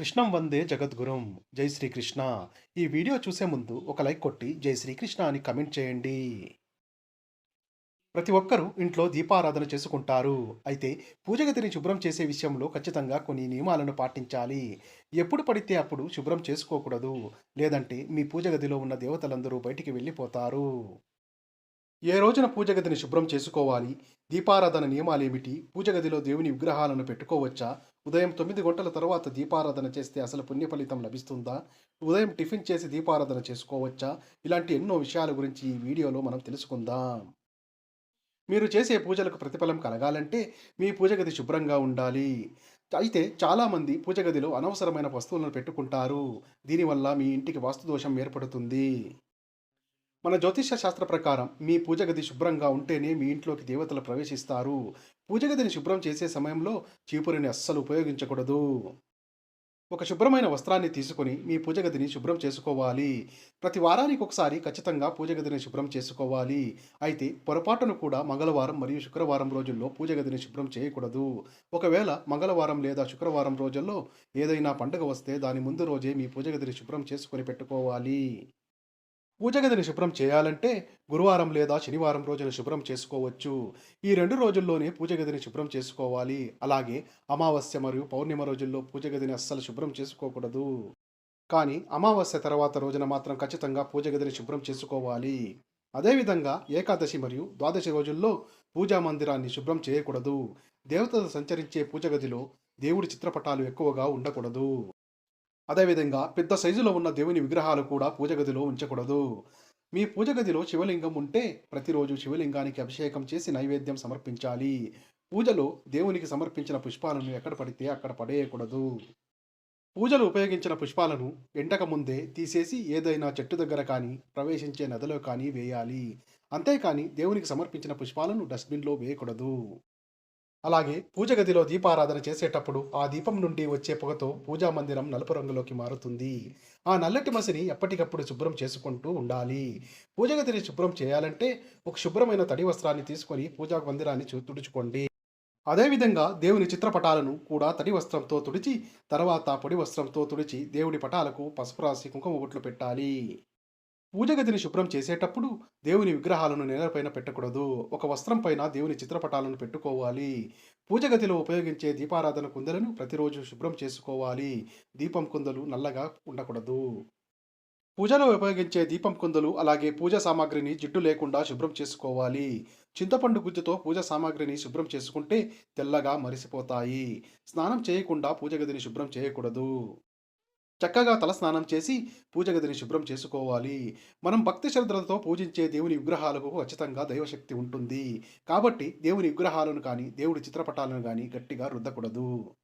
కృష్ణం వందే జగద్గురుం. జై శ్రీకృష్ణ. ఈ వీడియో చూసే ముందు ఒక లైక్ కొట్టి జై శ్రీకృష్ణ అని కమెంట్ చేయండి. ప్రతి ఒక్కరూ ఇంట్లో దీపారాధన చేసుకుంటారు. అయితే పూజ గదిని శుభ్రం చేసే విషయంలో ఖచ్చితంగా కొన్ని నియమాలను పాటించాలి. ఎప్పుడు పడితే అప్పుడు శుభ్రం చేసుకోకూడదు. లేదంటే మీ పూజ గదిలో ఉన్న దేవతలందరూ బయటికి వెళ్ళిపోతారు. ఏ రోజున పూజగదిని శుభ్రం చేసుకోవాలి? దీపారాధన నియమాలేమిటి? ఏమిటి పూజగదిలో దేవుని విగ్రహాలను పెట్టుకోవచ్చా? ఉదయం తొమ్మిది గంటల తర్వాత దీపారాధన చేస్తే అసలు పుణ్య ఫలితం లభిస్తుందా? ఉదయం టిఫిన్ చేసి దీపారాధన చేసుకోవచ్చా? ఇలాంటి ఎన్నో విషయాల గురించి ఈ వీడియోలో మనం తెలుసుకుందాం. మీరు చేసే పూజలకు ప్రతిఫలం కలగాలంటే మీ పూజగది శుభ్రంగా ఉండాలి. అయితే చాలామంది పూజగదిలో అనవసరమైన వస్తువులను పెట్టుకుంటారు. దీనివల్ల మీ ఇంటికి వాస్తు దోషం ఏర్పడుతుంది. మన జ్యోతిష శాస్త్ర ప్రకారం మీ పూజ గది శుభ్రంగా ఉంటేనే మీ ఇంట్లోకి దేవతలు ప్రవేశిస్తారు. పూజ గదిని శుభ్రం చేసే సమయంలో చీపురిని అస్సలు ఉపయోగించకూడదు. ఒక శుభ్రమైన వస్త్రాన్ని తీసుకొని మీ పూజ గదిని శుభ్రం చేసుకోవాలి. ప్రతి వారానికి ఒకసారి ఖచ్చితంగా పూజ గదిని శుభ్రం చేసుకోవాలి. అయితే పొరపాటును కూడా మంగళవారం మరియు శుక్రవారం రోజుల్లో పూజ గదిని శుభ్రం చేయకూడదు. ఒకవేళ మంగళవారం లేదా శుక్రవారం రోజుల్లో ఏదైనా పండుగ వస్తే దాని ముందు రోజే మీ పూజ గదిని శుభ్రం చేసుకొని పెట్టుకోవాలి. పూజ గదిని శుభ్రం చేయాలంటే గురువారం లేదా శనివారం రోజున శుభ్రం చేసుకోవచ్చు. ఈ రెండు రోజుల్లోనే పూజ గదిని శుభ్రం చేసుకోవాలి. అలాగే అమావాస్య మరియు పౌర్ణిమ రోజుల్లో పూజ గదిని అస్సలు శుభ్రం చేసుకోకూడదు. కానీ అమావాస్య తర్వాత రోజున మాత్రం ఖచ్చితంగా పూజ గదిని శుభ్రం చేసుకోవాలి. అదేవిధంగా ఏకాదశి మరియు ద్వాదశి రోజుల్లో పూజా మందిరాన్ని శుభ్రం చేయకూడదు. దేవతలు సంచరించే పూజ గదిలో దేవుడి చిత్రపటాలు ఎక్కువగా ఉండకూడదు. అదేవిధంగా పెద్ద సైజులో ఉన్న దేవుని విగ్రహాలు కూడా పూజ గదిలో ఉంచకూడదు. మీ పూజ గదిలో శివలింగం ఉంటే ప్రతిరోజు శివలింగానికి అభిషేకం చేసి నైవేద్యం సమర్పించాలి. పూజలో దేవునికి సమర్పించిన పుష్పాలను ఎక్కడ పడితే అక్కడ పడేయకూడదు. పూజలు ఉపయోగించిన పుష్పాలను ఎండక ముందే తీసేసి ఏదైనా చెట్టు దగ్గర కానీ ప్రవేశించే నదిలో కానీ వేయాలి. అంతేకాని దేవునికి సమర్పించిన పుష్పాలను డస్ట్బిన్లో వేయకూడదు. అలాగే పూజ గదిలో దీపారాధన చేసేటప్పుడు ఆ దీపం నుండి వచ్చే పొగతో పూజా మందిరం నలుపు రంగులోకి మారుతుంది. ఆ నల్లటి మసిని ఎప్పటికప్పుడు శుభ్రం చేసుకుంటూ ఉండాలి. పూజ గదిని శుభ్రం చేయాలంటే ఒక శుభ్రమైన తడి వస్త్రాన్ని తీసుకొని పూజా మందిరాన్ని తుడుచుకోండి. అదేవిధంగా దేవుని చిత్రపటాలను కూడా తడి వస్త్రంతో తుడిచి తర్వాత పొడి వస్త్రంతో తుడిచి దేవుడి పటాలకు పసుపు రాసి కుంకుమ బొట్లు పెట్టాలి. పూజ గదిని శుభ్రం చేసేటప్పుడు దేవుని విగ్రహాలను నేలపైన పెట్టకూడదు. ఒక వస్త్రం పైన దేవుని చిత్రపటాలను పెట్టుకోవాలి. పూజ గదిలో ఉపయోగించే దీపారాధన కుందలను ప్రతిరోజు శుభ్రం చేసుకోవాలి. దీపం కుందలు నల్లగా ఉండకూడదు. పూజలో ఉపయోగించే దీపం కుందలు అలాగే పూజ సామాగ్రిని జిడ్డు లేకుండా శుభ్రం చేసుకోవాలి. చింతపండు గుజ్జుతో పూజ సామాగ్రిని శుభ్రం చేసుకుంటే తెల్లగా మరిసిపోతాయి. స్నానం చేయకుండా పూజ గదిని శుభ్రం చేయకూడదు. చక్కగా తలస్నానం చేసి పూజగదిని శుభ్రం చేసుకోవాలి. మనం భక్తి శ్రద్ధలతో పూజించే దేవుని విగ్రహాలకు ఖచ్చితంగా దైవశక్తి ఉంటుంది. కాబట్టి దేవుని విగ్రహాలను కానీ దేవుడి చిత్రపటాలను కానీ గట్టిగా రుద్దకూడదు.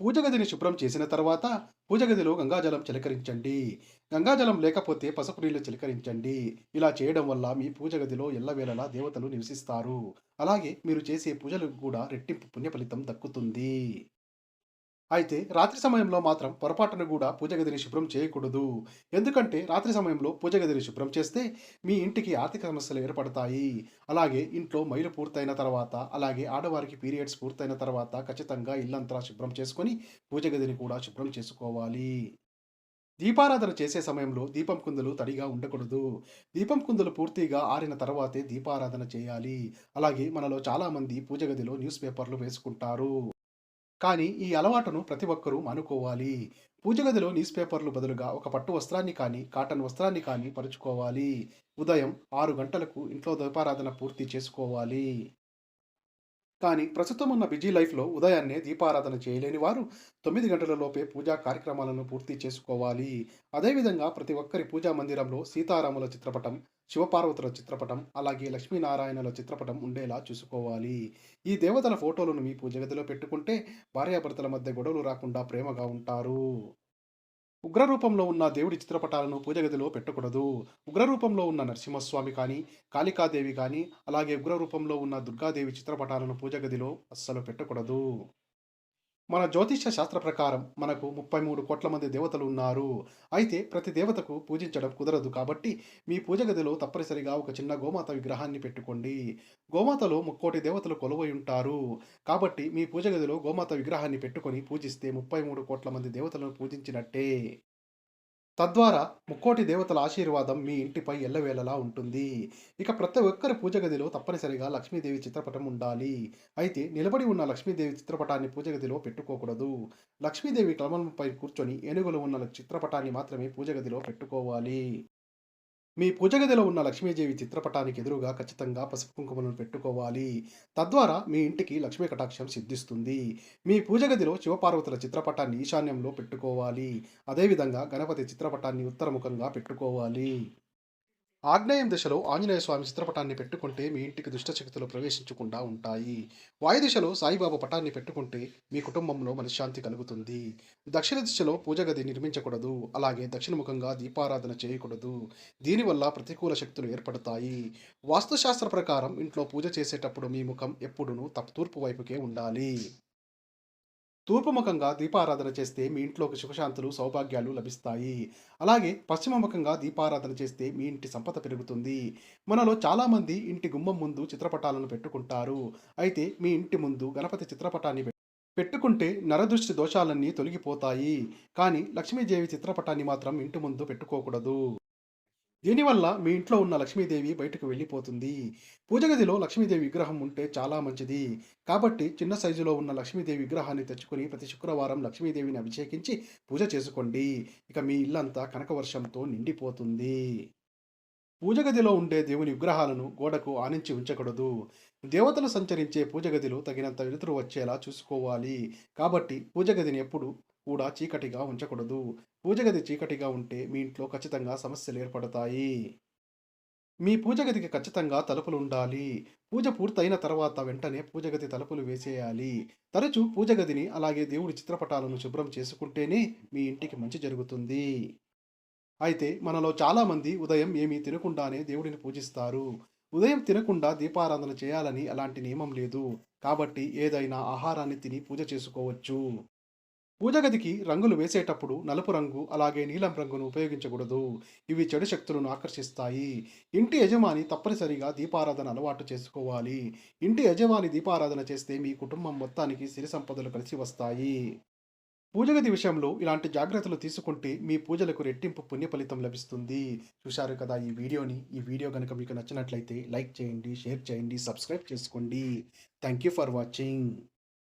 పూజ గదిని శుభ్రం చేసిన తర్వాత పూజ గదిలో గంగాజలం చిలకరించండి. గంగాజలం లేకపోతే పసుపు నీళ్ళు చిలకరించండి. ఇలా చేయడం వల్ల మీ పూజ గదిలో ఎల్లవేళలా దేవతలు నివసిస్తారు. అలాగే మీరు చేసే పూజలకు కూడా రెట్టింపు పుణ్య ఫలితం దక్కుతుంది. అయితే రాత్రి సమయంలో మాత్రం పొరపాటున కూడా పూజ గదిని శుభ్రం చేయకూడదు. ఎందుకంటే రాత్రి సమయంలో పూజ గదిని శుభ్రం చేస్తే మీ ఇంటికి ఆర్థిక సమస్యలు ఏర్పడతాయి. అలాగే ఇంట్లో మైలు పూర్తయిన తర్వాత అలాగే ఆడవారికి పీరియడ్స్ పూర్తయిన తర్వాత ఖచ్చితంగా ఇల్లంతా శుభ్రం చేసుకొని పూజ గదిని కూడా శుభ్రం చేసుకోవాలి. దీపారాధన చేసే సమయంలో దీపం కుందులు తడిగా ఉండకూడదు. దీపం కుందులు పూర్తిగా ఆరిన తర్వాతే దీపారాధన చేయాలి. అలాగే మనలో చాలామంది పూజ గదిలో న్యూస్ పేపర్లు వేసుకుంటారు. కానీ ఈ అలవాటును ప్రతి ఒక్కరూ మానుకోవాలి. పూజ గదిలో న్యూస్ పేపర్లు బదులుగా ఒక పట్టు వస్త్రాన్ని కానీ కాటన్ వస్త్రాన్ని కానీ పరుచుకోవాలి. ఉదయం ఆరు గంటలకు ఇంట్లో దీపారాధన పూర్తి చేసుకోవాలి. కానీ ప్రస్తుతం ఉన్న బిజీ లైఫ్లో ఉదయాన్నే దీపారాధన చేయలేని వారు తొమ్మిది గంటలలోపే పూజా కార్యక్రమాలను పూర్తి చేసుకోవాలి. అదేవిధంగా ప్రతి ఒక్కరి పూజా మందిరంలో సీతారాముల చిత్రపటం శివపార్వతుల చిత్రపటం అలాగే లక్ష్మీనారాయణల చిత్రపటం ఉండేలా చూసుకోవాలి. ఈ దేవతల ఫోటోలను మీ పూజ గదిలో పెట్టుకుంటే భార్యాభర్తల మధ్య గొడవలు రాకుండా ప్రేమగా ఉంటారు. ఉగ్రరూపంలో ఉన్న దేవుడి చిత్రపటాలను పూజగదిలో పెట్టకూడదు. ఉగ్ర రూపంలో ఉన్న నరసింహస్వామి కానీ కాళికాదేవి కానీ అలాగే ఉగ్ర రూపంలో ఉన్న దుర్గాదేవి చిత్రపటాలను పూజగదిలో అస్సలు పెట్టకూడదు. మన జ్యోతిష్య శాస్త్ర ప్రకారం మనకు ముప్పై మూడు కోట్ల మంది దేవతలు ఉన్నారు. అయితే ప్రతి దేవతకు పూజించడం కుదరదు కాబట్టి మీ పూజ గదిలో తప్పనిసరిగా ఒక చిన్న గోమాత విగ్రహాన్ని పెట్టుకోండి. గోమాతలో ముక్కోటి దేవతలు కొలువై ఉంటారు. కాబట్టి మీ పూజ గదిలో గోమాత విగ్రహాన్ని పెట్టుకొని పూజిస్తే ముప్పై మూడు కోట్ల మంది దేవతలను పూజించినట్టే. తద్వారా ముక్కోటి దేవతల ఆశీర్వాదం మీ ఇంటిపై ఎల్లవేళలా ఉంటుంది. ఇక ప్రతి ఒక్కరి పూజ గదిలో తప్పనిసరిగా లక్ష్మీదేవి చిత్రపటం ఉండాలి. అయితే నిలబడి ఉన్న లక్ష్మీదేవి చిత్రపటాన్ని పూజ గదిలో పెట్టుకోకూడదు. లక్ష్మీదేవి క్రమంపై కూర్చొని ఏనుగులు ఉన్న చిత్రపటాన్ని మాత్రమే పూజ గదిలో పెట్టుకోవాలి. మీ పూజ గదిలో ఉన్న లక్ష్మీదేవి చిత్రపటానికి ఎదురుగా ఖచ్చితంగా పసుపు కుంకుమలను పెట్టుకోవాలి. తద్వారా మీ ఇంటికి లక్ష్మీ కటాక్షం సిద్ధిస్తుంది. మీ పూజ గదిలో శివపార్వతుల చిత్రపటాన్ని ఈశాన్యంలో పెట్టుకోవాలి. అదేవిధంగా గణపతి చిత్రపటాన్ని ఉత్తరముఖంగా పెట్టుకోవాలి. ఆగ్నేయం దిశలో ఆంజనేయ స్వామి చిత్రపటాన్ని పెట్టుకుంటే మీ ఇంటికి దుష్టశక్తులు ప్రవేశించకుండా ఉంటాయి. వాయుదిశలో సాయిబాబా పటాన్ని పెట్టుకుంటే మీ కుటుంబంలో మనశ్శాంతి కలుగుతుంది. దక్షిణ దిశలో పూజ గది నిర్మించకూడదు. అలాగే దక్షిణముఖంగా దీపారాధన చేయకూడదు. దీనివల్ల ప్రతికూల శక్తులు ఏర్పడతాయి. వాస్తుశాస్త్ర ప్రకారం ఇంట్లో పూజ చేసేటప్పుడు మీ ముఖం ఎప్పుడునూ తూర్పు వైపుకే ఉండాలి. తూర్పుముఖంగా దీపారాధన చేస్తే మీ ఇంట్లోకి సుఖశాంతులు సౌభాగ్యాలు లభిస్తాయి. అలాగే పశ్చిమముఖంగా దీపారాధన చేస్తే మీ ఇంటి సంపద పెరుగుతుంది. మనలో చాలామంది ఇంటి గుమ్మం ముందు చిత్రపటాలను పెట్టుకుంటారు. అయితే మీ ఇంటి ముందు గణపతి చిత్రపటాన్ని పె- పెట్టుకుంటే నరదృష్టి దోషాలన్నీ తొలగిపోతాయి. కానీ లక్ష్మీదేవి చిత్రపటాన్ని మాత్రం ఇంటి ముందు పెట్టుకోకూడదు. దీనివల్ల మీ ఇంట్లో ఉన్న లక్ష్మీదేవి బయటకు వెళ్ళిపోతుంది. పూజ గదిలో లక్ష్మీదేవి విగ్రహం ఉంటే చాలా మంచిది. కాబట్టి చిన్న సైజులో ఉన్న లక్ష్మీదేవి విగ్రహాన్ని తెచ్చుకొని ప్రతి శుక్రవారం లక్ష్మీదేవిని అభిషేకించి పూజ చేసుకోండి. ఇక మీ ఇల్లంతా కనకవర్షంతో నిండిపోతుంది. పూజ గదిలో ఉండే దేవుని విగ్రహాలను గోడకు ఆనించి ఉంచకూడదు. దేవతలు సంచరించే పూజ గదిలో తగినంత వెలుతురు వచ్చేలా చూసుకోవాలి. కాబట్టి పూజ గదిని ఎప్పుడు కూడా చీకటిగా ఉంచకూడదు. పూజ గది చీకటిగా ఉంటే మీ ఇంట్లో ఖచ్చితంగా సమస్యలు ఏర్పడతాయి. మీ పూజ గదికి ఖచ్చితంగా తలుపులు ఉండాలి. పూజ పూర్తయిన తర్వాత వెంటనే పూజ గది తలుపులు వేసేయాలి. తరచూ పూజ గదిని అలాగే దేవుడి చిత్రపటాలను శుభ్రం చేసుకుంటేనే మీ ఇంటికి మంచి జరుగుతుంది. అయితే మనలో చాలామంది ఉదయం ఏమీ తినకుండానే దేవుడిని పూజిస్తారు. ఉదయం తినకుండా దీపారాధన చేయాలని అలాంటి నియమం లేదు. కాబట్టి ఏదైనా ఆహారాన్ని తిని పూజ చేసుకోవచ్చు. పూజ గదికి రంగులు వేసేటప్పుడు నలుపు రంగు అలాగే నీలం రంగును ఉపయోగించకూడదు. ఇవి చెడు శక్తులను ఆకర్షిస్తాయి. ఇంటి యజమాని తప్పనిసరిగా దీపారాధన అలవాటు చేసుకోవాలి. ఇంటి యజమాని దీపారాధన చేస్తే మీ కుటుంబం మొత్తానికి సిరి సంపదలు కలిసి వస్తాయి. పూజగది విషయంలో ఇలాంటి జాగ్రత్తలు తీసుకుంటే మీ పూజలకు రెట్టింపు పుణ్య ఫలితం లభిస్తుంది. చూశారు కదా ఈ వీడియోని? ఈ వీడియో కనుక మీకు నచ్చినట్లయితే లైక్ చేయండి షేర్ చేయండి సబ్స్క్రైబ్ చేసుకోండి. Thank you for watching.